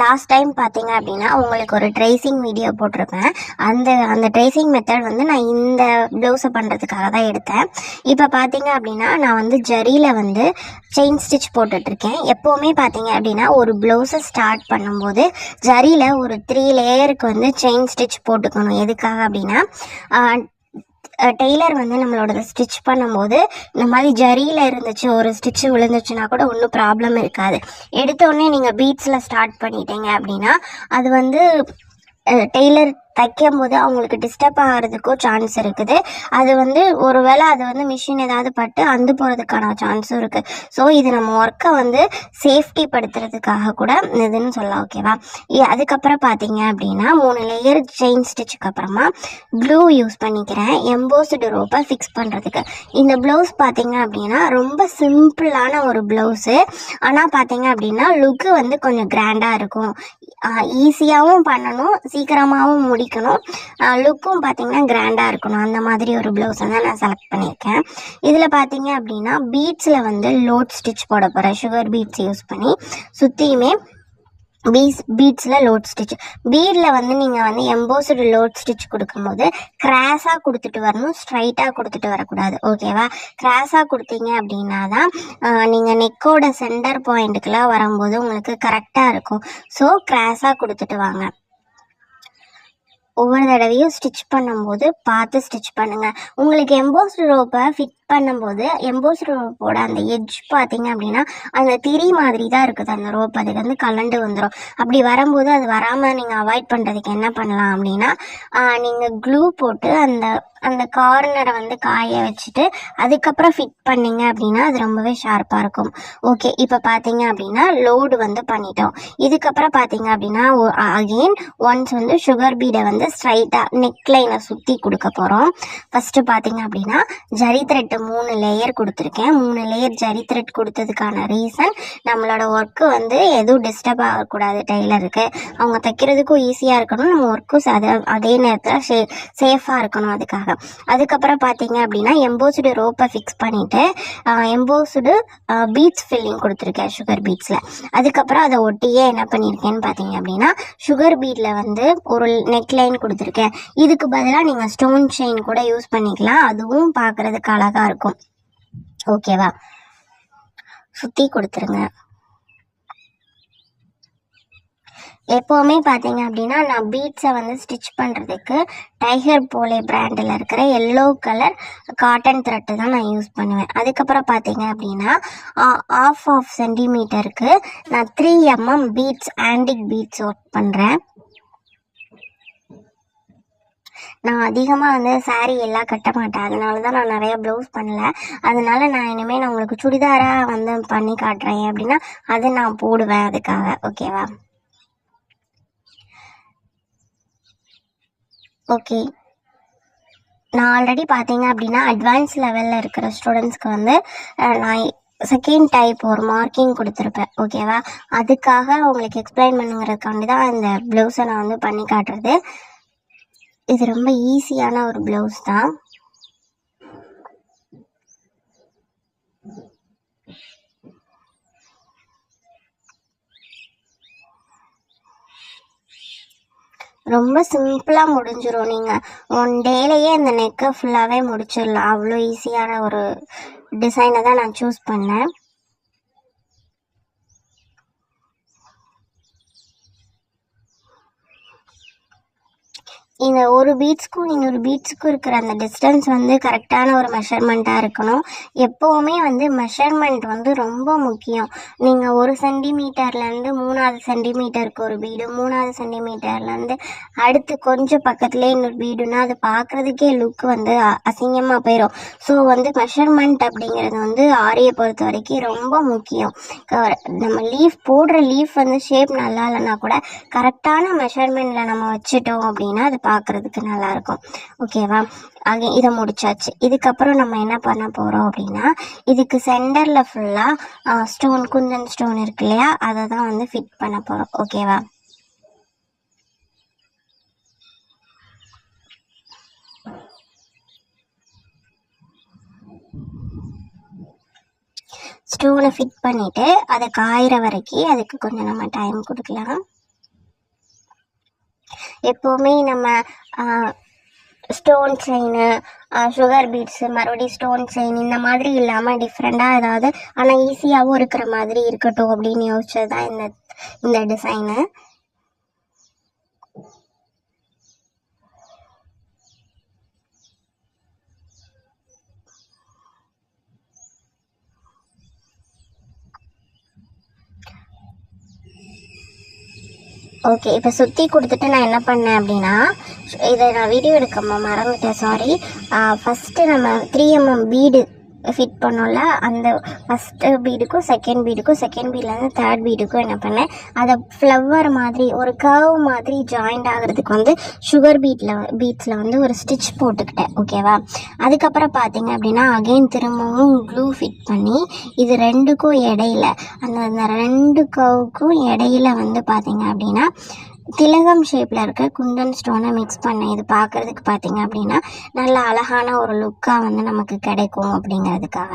Last time பார்த்தீங்க அப்படின்னா உங்களுக்கு ஒரு ட்ரேசிங் வீடியோ போட்டிருப்பேன். அந்த அந்த ட்ரேசிங் மெத்தட் வந்து நான் இந்த ப்ளவுஸை பண்ணுறதுக்காக தான் எடுத்தேன். இப்போ பார்த்தீங்க அப்படின்னா நான் வந்து ஜரியில் வந்து செயின் ஸ்டிச் போட்டுட்ருக்கேன் எப்போவுமே பார்த்தீங்க அப்படின்னா ஒரு ப்ளவுஸை ஸ்டார்ட் பண்ணும்போது ஜரியில் ஒரு த்ரீ லேயருக்கு வந்து செயின் ஸ்டிச் போட்டுக்கணும். எதுக்காக அப்படின்னா டெய்லர் வந்து நம்மளோட ஸ்டிச் பண்ணும்போது இந்த மாதிரி ஜரியில் இருந்துச்சு ஒரு ஸ்டிச்சு விழுந்துச்சுன்னா கூட ஒன்றும் ப்ராப்ளம் இருக்காது. எடுத்தோடனே நீங்கள் பீட்ஸில் ஸ்டார்ட் பண்ணிட்டீங்க அப்படின்னா அது வந்து டெய்லர் தைக்கும் போது அவங்களுக்கு டிஸ்டர்ப் ஆகிறதுக்கும் சான்ஸ் இருக்குது. அது வந்து ஒருவேளை அது வந்து மிஷின் ஏதாவது பட்டு அந்து போகிறதுக்கான சான்ஸும் இருக்குது ஸோ இது நம்ம ஒர்க்கை வந்து சேஃப்டி படுத்துறதுக்காக கூட இதுன்னு சொல்லலாம் ஓகேவா அதுக்கப்புறம் பார்த்தீங்க அப்படின்னா மூணு லேயர் செயின் ஸ்டிச்சுக்கு அப்புறமா ப்ளூ யூஸ் பண்ணிக்கிறேன். எம்போஸ்டு ரோப்பை ஃபிக்ஸ் பண்ணுறதுக்கு இந்த ப்ளவுஸ் பார்த்தீங்க அப்படின்னா ரொம்ப சிம்பிளான ஒரு ப்ளவுஸு ஆனால் பார்த்தீங்க அப்படின்னா லுக்கு வந்து கொஞ்சம் கிராண்டாக இருக்கும். ஈஸியாகவும் பண்ணணும் சீக்கிரமாகவும் முடிக்கணும் லுக்கும் பார்த்தீங்கன்னா கிராண்டாக இருக்கணும். அந்த மாதிரி ஒரு ப்ளவுஸை தான் நான் செலக்ட் பண்ணியிருக்கேன். இதில் பார்த்தீங்க அப்படின்னா பீட்ஸில் வந்து லோட் ஸ்டிச் போட போகிறேன் சுகர் பீட்ஸ் யூஸ் பண்ணி சுற்றியுமே பீஸ் பீட்ஸில் லோட் ஸ்டிச் பீடில் வந்து நீங்கள் வந்து எம்போஸ்டு லோட் ஸ்டிச் கொடுக்கும்போது கிராஸாக கொடுத்துட்டு வரணும். ஸ்ட்ரைட்டாக கொடுத்துட்டு வரக்கூடாது. ஓகேவா கிராஸாக கொடுத்தீங்க அப்படின்னா தான் நீங்கள் நெக்கோட சென்டர் பாயிண்ட்டுக்கெலாம் வரும்போது உங்களுக்கு கரெக்டாக இருக்கும். ஸோ கிராஸாக கொடுத்துட்டு வாங்க. ஒவ்வொரு தடவையும் ஸ்டிச் பண்ணும்போது பார்த்து ஸ்டிச் பண்ணுங்க. உங்களுக்கு எம்போஸ்ட் ரோப்பை ஃபிட் பண்ணும்போது எம்போஸ் ரோப்போட அந்த எட்ஜ் பார்த்தீங்க அப்படின்னா அந்த திரி மாதிரி தான் இருக்குது அந்த ரோப் அதுக்கு வந்து கலண்டு வந்துடும் அப்படி வரும்போது அது வராமல் நீங்கள் அவாய்ட் பண்ணுறதுக்கு என்ன பண்ணலாம் அப்படின்னா நீங்கள் க்ளூ போட்டு அந்த அந்த கார்னரை வந்து காய வச்சுட்டு அதுக்கப்புறம் ஃபிட் பண்ணீங்க அப்படின்னா அது ரொம்பவே ஷார்ப்பாக இருக்கும். ஓகே இப்போ பார்த்தீங்க அப்படின்னா லோடு வந்து பண்ணிட்டோம். இதுக்கப்புறம் பார்த்தீங்க அப்படின்னா அகெயின் ஒன்ஸ் வந்து சுகர் பீடை வந்து ஸ்ட்ரைட்டாக நெக்லைனை சுற்றி கொடுக்க போகிறோம் ஃபஸ்ட்டு பார்த்தீங்க அப்படின்னா ஜரி த்ரெட்டு மூணு லேயர் கொடுத்துருக்கேன். மூணு லேயர் ஜரி த்ரெட் கொடுத்ததுக்கான ரீசன் நம்மளோட ஒர்க்கு வந்து எதுவும் டிஸ்டர்ப் ஆகக்கூடாது டெய்லருக்கு. அவங்க தைக்கிறதுக்கும் ஈஸியாக இருக்கணும். நம்ம ஒர்க்கும் அதே அதே நேரத்தில் ஷே சேஃபாக இருக்கணும் அதுக்காக. அதுக்கப்புறம் பார்த்தீங்க அப்படின்னா எம்போசுடு ரோப்பை ஃபிக்ஸ் பண்ணிவிட்டு எம்போசுடு பீட்ஸ் ஃபில்லிங் கொடுத்துருக்கேன் சுகர் பீட்ஸில் அதுக்கப்புறம் அதை ஒட்டியே என்ன பண்ணியிருக்கேன்னு பார்த்தீங்க அப்படின்னா சுகர் பீட்டில் வந்து ஒரு நெக்லைன் கொடுத்துருக்கேன். இதுக்கு பதிலாக நீங்கள் ஸ்டோன் செயின் கூட யூஸ் பண்ணிக்கலாம். அதுவும் பார்க்குறதுக்கு அழகாக இருக்கும் ஓகேவா சுற்றி கொடுத்துருங்க. எப்போவுமே பார்த்தீங்க அப்படின்னா நான் பீட்ஸை வந்து ஸ்டிச் பண்ணுறதுக்கு டைகர் போலே பிராண்டில் இருக்கிற எல்லோ கலர் காட்டன் த்ரெட்டு தான் நான் யூஸ் பண்ணுவேன். அதுக்கப்புறம் பார்த்தீங்க அப்படின்னா ஆஃப் ஆஃப் சென்டிமீட்டருக்கு நான் three MM beads antique beads work பண்ணுறேன் நான் அதிகமாக வந்து saree எல்லாம் கட்ட மாட்டேன் அதனால தான் நான் நிறைய ப்ளவுஸ் பண்ணல. அதனால நான் இனிமேல் நான் உங்களுக்கு சுடிதாராக வந்து பண்ணி காட்டுறேன். அப்படின்னா அதை நான் போடுவேன் அதுக்காக. ஓகேவா ஓகே நான் ஆல்ரெடி பார்த்தீங்க அப்படின்னா அட்வான்ஸ் லெவலில் இருக்கிற ஸ்டூடெண்ட்ஸ்க்கு வந்து நான் செகண்ட் டைப் ஒரு மார்க்கிங் கொடுத்துருப்பேன். ஓகேவா அதுக்காக உங்களுக்கு எக்ஸ்பிளைன் பண்ணுங்கிறதுக்காண்டி தான் இந்த ப்ளவுஸை நான் வந்து பண்ணி காட்டுறது. இது ரொம்ப ஈஸியான ஒரு ப்ளவுஸ் தான். ரொம்ப சிம்பிளாக முடிஞ்சிடும் நீங்கள் ஒன் டேலேயே இந்த நெக்கை ஃபுல்லாகவே முடிச்சிடலாம். அவ்வளோ ஈஸியான ஒரு டிசைனை தான் நான் சூஸ் பண்ணேன். இந்த ஒரு பீட்ஸ்க்கும் இன்னொரு பீட்ஸுக்கும் இருக்கிற அந்த டிஸ்டன்ஸ் வந்து கரெக்டான ஒரு மெஷர்மெண்ட்டாக இருக்கணும். எப்போவுமே வந்து மெஷர்மெண்ட் வந்து ரொம்ப முக்கியம். நீங்கள் ஒரு சென்டிமீட்டர்லேருந்து மூணாவது சென்டிமீட்டருக்கு ஒரு பீடு மூணாவது சென்டிமீட்டர்லேருந்து அடுத்து கொஞ்சம் பக்கத்துலேயே இன்னொரு பீடுனா அது பார்க்குறதுக்கே லுக் வந்து அசிங்கமாக போயிடும் ஸோ வந்து மெஷர்மெண்ட் அப்படிங்கிறது வந்து ஆரியை பொறுத்த வரைக்கும் ரொம்ப முக்கியம். க- நம்ம லீஃப் போடுற லீஃப் வந்து ஷேப் நல்லா இல்லைன்னா கூட கரெக்டான மெஷர்மெண்ட்டில் நம்ம வச்சுட்டோம் அப்படின்னா அது பார்க்குறதுக்கு நல்லாயிருக்கும் ஓகேவா அங்கே இதை முடிச்சாச்சு. இதுக்கப்புறம் நம்ம என்ன பண்ண போகிறோம் அப்படின்னா இதுக்கு சென்டரில் ஃபுல்லாக ஸ்டோன் குந்தன் ஸ்டோன் இருக்கு இல்லையா? அதை தான் வந்து ஃபிட் பண்ண போகிறோம் ஓகேவா ஸ்டோனை ஃபிட் பண்ணிவிட்டு அதை காயிற வரைக்கும் அதுக்கு கொஞ்சம் நம்ம டைம் கொடுக்கலாம். எப்போவுமே நம்ம ஸ்டோன் செயின் சுகர் பீட்ஸு மறுபடியும் ஸ்டோன் செயின் இந்த மாதிரி இல்லாமல் டிஃப்ரெண்ட்டாக ஏதாவது ஆனால் ஈஸியாகவும் இருக்கிற மாதிரி இருக்கட்டும் அப்படின்னு யோசிச்சது தான் இந்த இந்த டிசைனு ஓகே இப்போ சுற்றி கொடுத்துட்டு நான் என்ன பண்ணேன் அப்படின்னா இதை நான் வீடியோ எடுக்க மறந்துட்டேன் சாரி ஃபஸ்ட்டு நம்ம three M M bead fit பண்ணோம்ல அந்த ஃபஸ்ட்டு பீடுக்கும் செகண்ட் பீடுக்கும் செகண்ட் பீட்லேருந்து தேர்ட் பீடுக்கும் என்ன பண்ணேன் அதை ஃப்ளவர் மாதிரி ஒரு கர்வ் மாதிரி ஜாயிண்ட் ஆகிறதுக்கு வந்து சுகர் பீட்டில் பீட்ஸில் வந்து ஒரு ஸ்டிச் போட்டுக்கிட்டேன் ஓகேவா அதுக்கப்புறம் பார்த்தீங்க அப்படின்னா அகைன் திரும்பவும் க்ளூ ஃபிட் பண்ணி இது ரெண்டுக்கும் இடையில அந்த அந்த ரெண்டு கவுக்கும் இடையில வந்து பார்த்தீங்க அப்படின்னா திலகம் ஷேப்பில் இருக்க குண்டன் ஸ்டோனை மிக்ஸ் பண்ணேன் இது பார்க்கறதுக்கு பார்த்தீங்க அப்படின்னா நல்ல அழகான ஒரு லுக்காக வந்து நமக்கு கிடைக்கும் அப்படிங்கிறதுக்காக.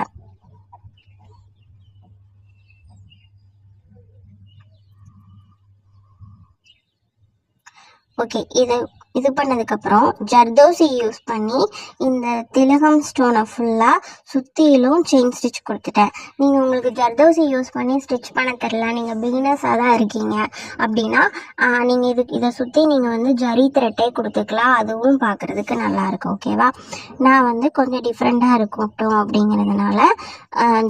ஓகே இது இது பண்ணதுக்கப்புறம் ஜர்தோசி யூஸ் பண்ணி இந்த திலகம் ஸ்டோனை ஃபுல்லாக சுற்றிலும் செயின் ஸ்டிச் கொடுத்துட்டேன். நீங்கள் உங்களுக்கு ஜர்தோசி யூஸ் பண்ணி ஸ்டிச் பண்ண தெரில நீங்கள் பிகினர்ஸாக தான் இருக்கீங்க அப்படின்னா நீங்கள் இதுக்கு இதை சுற்றி நீங்கள் வந்து ஜரி த்ரெட்டே கொடுத்துக்கலாம். அதுவும் பார்க்குறதுக்கு நல்லாயிருக்கும் ஓகேவா நான் வந்து கொஞ்சம் டிஃப்ரெண்ட்டாக இருக்கட்டும் அப்படிங்கிறதுனால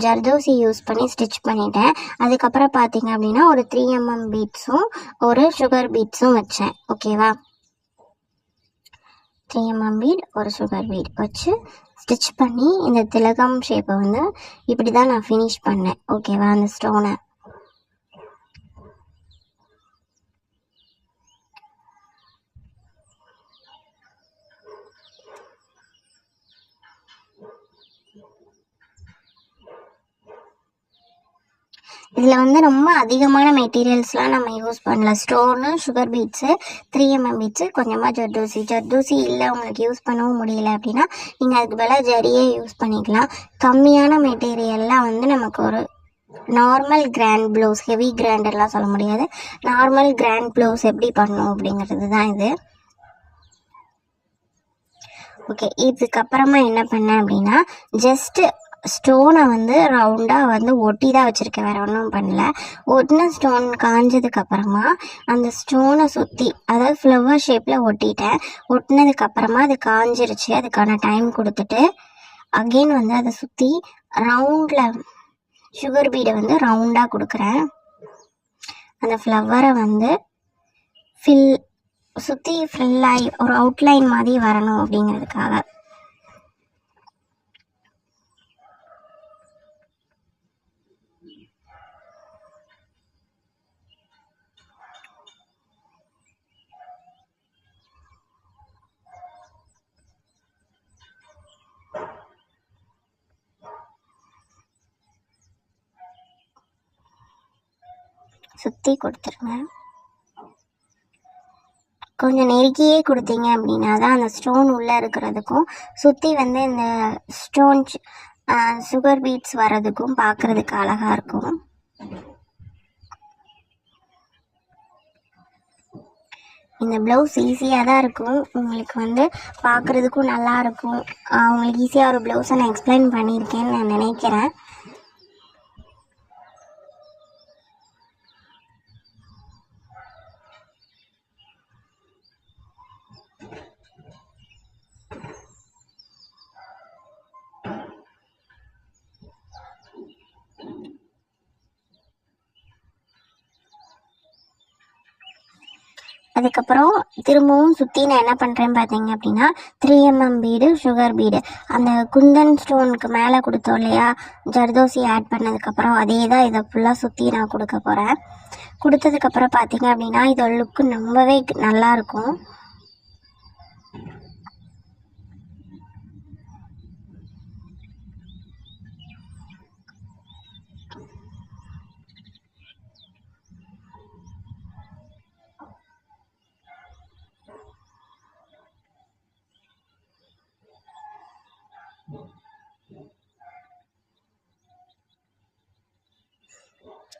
ஜர்தோசி யூஸ் பண்ணி ஸ்டிச் பண்ணிட்டேன். அதுக்கப்புறம் பார்த்தீங்க அப்படின்னா ஒரு த்ரீ எம்எம் பீட்ஸும் ஒரு சுகர் பீட்ஸும் வச்சேன் ஓகேவா த்ரீஎம்எம் பீட் ஒரு சுகர் பீட் வச்சு ஸ்டிச் பண்ணி இந்த திலகம் ஷேப்பை வந்து இப்படி தான் நான் ஃபினிஷ் பண்ணேன். ஓகேவா அந்த ஸ்டோனை இதில் வந்து ரொம்ப அதிகமான மெட்டீரியல்ஸ்லாம் நம்ம யூஸ் பண்ணல stone sugar beads three MM beads கொஞ்சமாக ஜர்தூசி. ஜர்தூசி இல்லை உங்களுக்கு யூஸ் பண்ணவும் முடியல அப்படின்னா நீங்கள் அதுக்கு பதிலாக ஜரியே யூஸ் பண்ணிக்கலாம். கம்மியான மெட்டீரியல்லாம் வந்து நமக்கு ஒரு நார்மல் கிராண்ட் ப்ளவுஸ் ஹெவி கிராண்டர்லாம் சொல்ல முடியாது. நார்மல் கிராண்ட் ப்ளவுஸ் எப்படி பண்ணும் அப்படிங்கிறது தான் இது. ஓகே இதுக்கப்புறமா என்ன பண்ணேன் அப்படின்னா ஜஸ்ட்டு ஸ்டோனை வந்து ரவுண்டாக வந்து ஒட்டி தான் வச்சுருக்கேன். வேறு ஒன்றும் பண்ணல. ஒட்டின ஸ்டோன் காஞ்சதுக்கப்புறமா அந்த ஸ்டோனை சுற்றி அதாவது ஃப்ளவர் ஷேப்பில் ஒட்டிட்டேன். ஒட்டினதுக்கப்புறமா அது காஞ்சிருச்சு. அதுக்கான டைம் கொடுத்துட்டு அகெயின் வந்து அதை சுற்றி ரவுண்டில் சுகர் பீடை வந்து ரவுண்டாக கொடுக்குறேன். அந்த ஃப்ளவரை வந்து ஃபில் சுற்றி ஃபில்லாகி ஒரு அவுட்லைன் மாதிரி வரணும் அப்படிங்கிறதுக்காக. சுற்றி கொடுத்துருங்க. கொஞ்சம் நெருக்கியே கொடுத்தீங்க அப்படின்னா தான் அந்த ஸ்டோன் உள்ளே இருக்கிறதுக்கும் சுற்றி வந்து இந்த ஸ்டோன் சுகர் பீட்ஸ் வர்றதுக்கும் பார்க்குறதுக்கு அழகாக இருக்கும். இந்த ப்ளவுஸ் ஈஸியாக தான் இருக்கும். உங்களுக்கு வந்து பார்க்குறதுக்கும் நல்லா இருக்கும். உங்களுக்கு ஈஸியாக ஒரு ப்ளவுஸை நான் எக்ஸ்பிளைன் பண்ணியிருக்கேன்னு நான் நினைக்கிறேன். அதுக்கப்புறம் திரும்பவும் சுற்றி நான் என்ன பண்ணுறேன் பார்த்தீங்க அப்படின்னா three MM bead sugar bead. அந்த குந்தன் ஸ்டோனுக்கு மேலே கொடுத்தோம் இல்லையா? ஜர்தோசி ஆட் பண்ணதுக்கப்புறம் அதே தான் இதை ஃபுல்லாக சுற்றி நான் கொடுக்க போகிறேன் கொடுத்ததுக்கப்புறம் பார்த்தீங்க அப்படின்னா இதோட லுக்கு ரொம்பவே நல்லா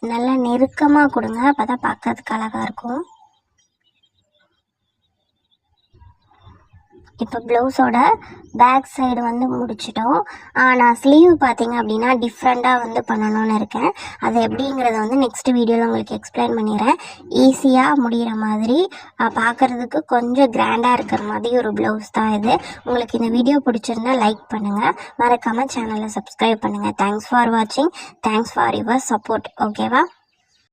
நல்லா நெருக்கமாக கொடுங்க. அப்போ தான் பார்க்கறதுக்கு அழகாக இருக்கும். இப்போ ப்ளவுஸோட பேக் சைடு வந்து முடிச்சிட்டோம். நான் ஸ்லீவ் பார்த்தீங்க அப்படின்னா டிஃப்ரெண்ட்டாக வந்து பண்ணணும்னு இருக்கேன். அது எப்படிங்கிறத வந்து நெக்ஸ்ட் வீடியோவில் உங்களுக்கு எக்ஸ்பிளைன் பண்ணிடுறேன். ஈஸியாக முடிகிற மாதிரி பார்க்குறதுக்கு கொஞ்சம் கிராண்டாக இருக்கிற மாதிரி ஒரு ப்ளவுஸ் தான் இது. உங்களுக்கு இந்த வீடியோ பிடிச்சிருந்தா லைக் பண்ணுங்கள் மறக்காமல் சேனலை சப்ஸ்கிரைப் பண்ணுங்கள் தேங்க்ஸ் ஃபார் வாட்சிங் தேங்க்ஸ் ஃபார் யுவர் சப்போர்ட் ஓகேவா